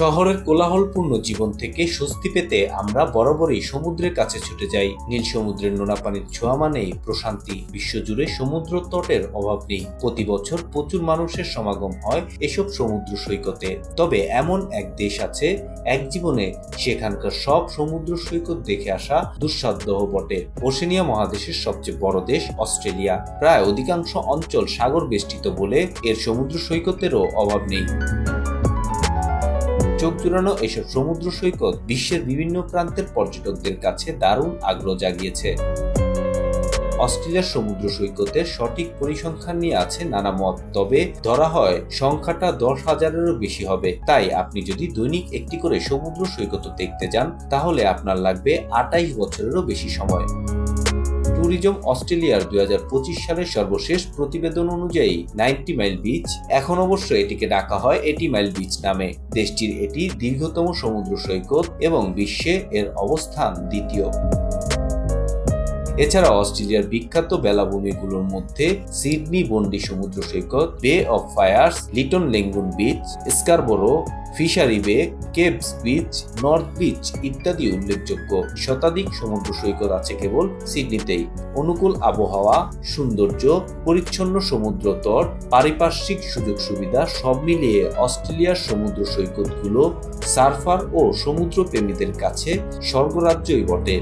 শহরের কোলাহলপূর্ণ জীবন থেকে স্বস্তি পেতে আমরা বরাবরই সমুদ্রের কাছে ছুটে যাই। নীল সমুদ্রের নোনা পানির ছোঁয়া মানেই প্রশান্তি। বিশ্বজুড়ে সমুদ্র তটের অভাব নেই। প্রতি বছর প্রচুর মানুষের সমাগম হয় এসব সমুদ্র সৈকতে। তবে এমন এক দেশ আছে, এক জীবনে সেখানকার সব সমুদ্র সৈকত দেখে আসা দুঃসাধ্য বটে। ওশেনিয়া মহাদেশের সবচেয়ে বড় দেশ অস্ট্রেলিয়া। প্রায় অধিকাংশ অঞ্চল সাগর বেষ্টিত বলে এর সমুদ্র সৈকতেরও অভাব নেই। চোখ জুড়ানো এসব সমুদ্র সৈকত বিশ্বের বিভিন্ন প্রান্তের পর্যটকদের কাছে দারুণ আগ্রহ জাগিয়েছে। অস্ট্রেলিয়ার সমুদ্র সৈকতের সঠিক পরিসংখ্যান নিয়ে আছে নানা মত, তবে ধরা হয় সংখ্যাটা দশ হাজারেরও বেশি হবে। তাই আপনি যদি দৈনিক একটি করে সমুদ্র সৈকত দেখতে যান, তাহলে আপনার লাগবে আটাইশ বছরেরও বেশি সময়। ট্যুরিজম অস্ট্রেলিয়ার দুই সালের সর্বশেষ প্রতিবেদন অনুযায়ী নাইনটি মাইল বিচ, এখন অবশ্য এটিকে ডাকা হয় এটি মাইল বিচ নামে। দেশটির এটি দীর্ঘতম সমুদ্র সৈকত এবং বিশ্বে এর অবস্থান দ্বিতীয়। এছাড়া অস্ট্রেলিয়ার বিখ্যাত বেলাভূমিগুলোর মধ্যে সিডনি বন্ডি সমুদ্র সৈকত বে of fires Liton lagoon beach Scarborough Fishery Bay, Capes beach, North beach ইত্যাদি উল্লেখযোগ্য। শতাধিক সমুদ্র সৈকত আছে কেবল সিডনিতেই। অনুকূল আবহাওয়া, সৌন্দর্য, পরিচ্ছন্ন সমুদ্র তট, পারিপার্শ্বিক সুযোগ সুবিধা সব মিলিয়ে অস্ট্রেলিয়ার সমুদ্র সৈকতগুলো সার্ফার ও সমুদ্র প্রেমীদের কাছে স্বর্গরাজ্যই বটে।